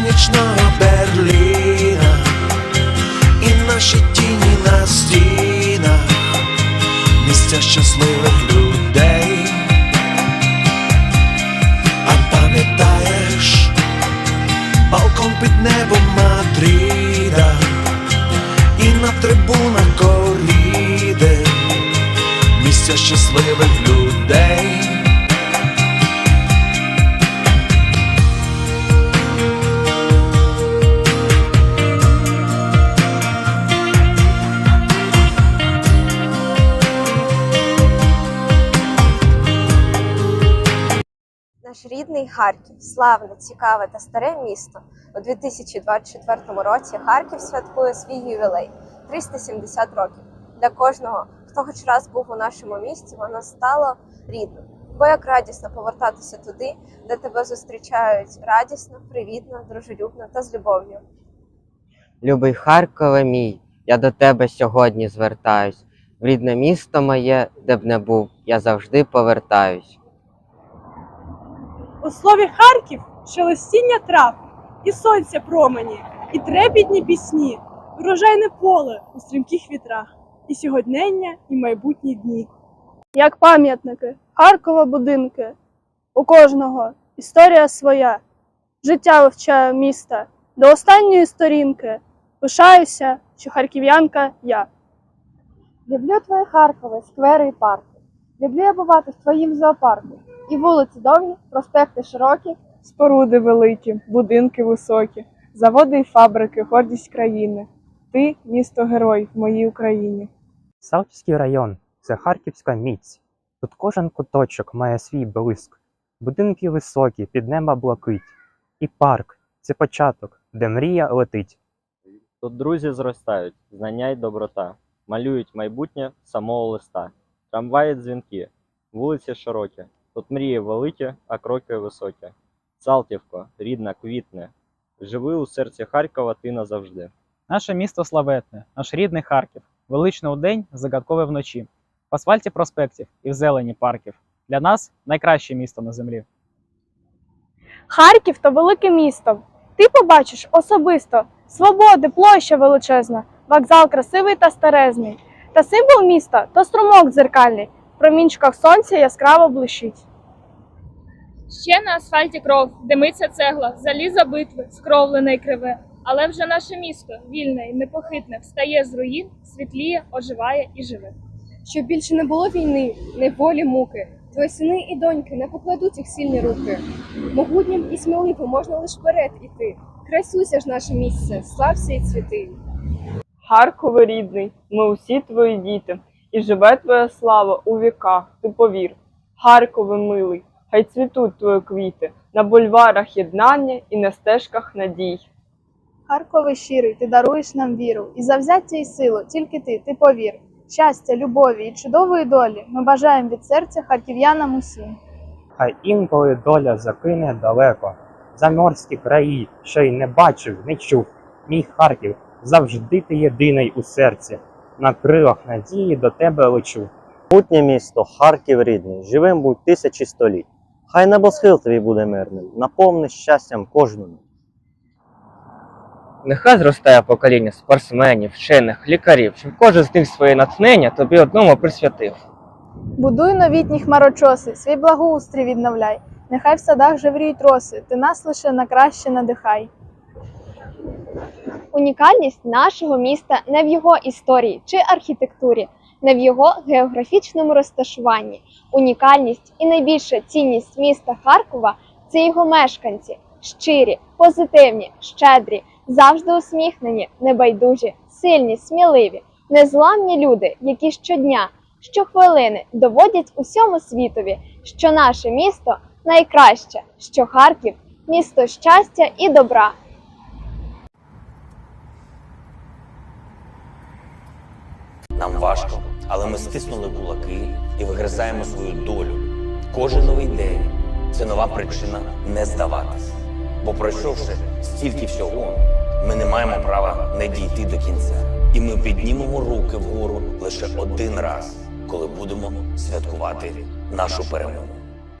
нічного Берліна, і наші тіні на стінах, місця щасливих людей, а пам'ятаєш, балкон під небом Мадрида, і на трибунах коріди, місця щасливих. Рідний Харків, славне, цікаве та старе місто. У 2024 році Харків святкує свій ювілей 370 років. Для кожного, хто хоч раз був у нашому місті, воно стало рідним. Бо як радісно повертатися туди, де тебе зустрічають радісно, привітно, дружелюбно та з любов'ю. Любий Харкове мій, я до тебе сьогодні звертаюсь. В рідне місто моє, де б не був, я завжди повертаюсь. У слові Харків шелестіння трав, і сонця промені, і трепітні пісні, врожайне поле у стрімких вітрах, і сьогоднення, і майбутні дні. як пам'ятники, Харкова будинки. У кожного історія своя. Життя вивчаю міста до останньої сторінки. Пишаюся, що харків'янка я. Люблю твої Харкове, сквери і парки. Люблю я бувати в твоїм зоопарку. І вулиці довгі, проспекти широкі. Споруди великі, будинки високі, заводи і фабрики, гордість країни. Ти місто герой в моїй Україні. Салтівський район це харківська міць. Тут кожен куточок має свій блиск, будинки високі, під неба блакить. І парк це початок, де мрія летить. Тут друзі зростають, знання й доброта, малюють майбутнє самого листа. Трамваї дзвінки, вулиці широкі, тут мрії великі, а кроки високі. Салтівко, рідна, квітне, живи у серці Харкова ти назавжди. Наше місто славетне, наш рідний Харків, величне у день, загадкове вночі. В асфальті проспектів і в зелені парків. Для нас найкраще місто на землі. Харків то велике місто. Ти побачиш особисто свободи, площа величезна, вокзал красивий та старезний. Та символ міста то струмок дзеркальний, в промінчиках сонця яскраво блищить. Ще на асфальті кров, димиться цегла, залізо битви, скровлене й криве. Але вже наше місто, вільне і непохитне, встає з руїн, світліє, оживає і живе. Щоб більше не було війни, неволі муки. Твої сини і доньки не покладуть їх сильні руки. Могутнім і сміливо можна лиш вперед іти. Красуйся ж наше місце, слався і цвіти. Харкове рідний, ми усі твої діти, і живе твоя слава у віках, ти повір. Харкове милий, хай цвітуть твої квіти на бульварах єднання і на стежках надій. Харкове щирий, ти даруєш нам віру, і завзяття і силу, тільки ти, ти повір. Щастя, любові і чудової долі ми бажаємо від серця харків'янам усім. Хай інколи доля закине далеко. Заморські краї, що й не бачив, не чув. Мій Харків, завжди ти єдиний у серці. На крилах надії до тебе лечу. Путнє місто, Харків рідний, живим будь тисячі століть. Хай небосхил твій буде мирним, наповни щастям кожному. Нехай зростає покоління спортсменів, вчених, лікарів, щоб кожен з них своє натхнення тобі одному присвятив. Будуй новітні хмарочоси, свій благоустрій відновляй. Нехай в садах жевріють роси, ти нас лише на краще надихай. Унікальність нашого міста не в його історії чи архітектурі, не в його географічному розташуванні. Унікальність і найбільша цінність міста Харкова це його мешканці, щирі, позитивні, щедрі, завжди усміхнені, небайдужі, сильні, сміливі, незламні люди, які щодня, щохвилини доводять усьому світові, що наше місто найкраще, що Харків місто щастя і добра. Нам важко, але ми стиснули кулаки і вигризаємо свою долю. Кожен новий день це нова причина не здаватись. Бо пройшовши стільки всього, ми не маємо права не дійти до кінця. І ми піднімемо руки вгору лише один раз, коли будемо святкувати нашу перемогу.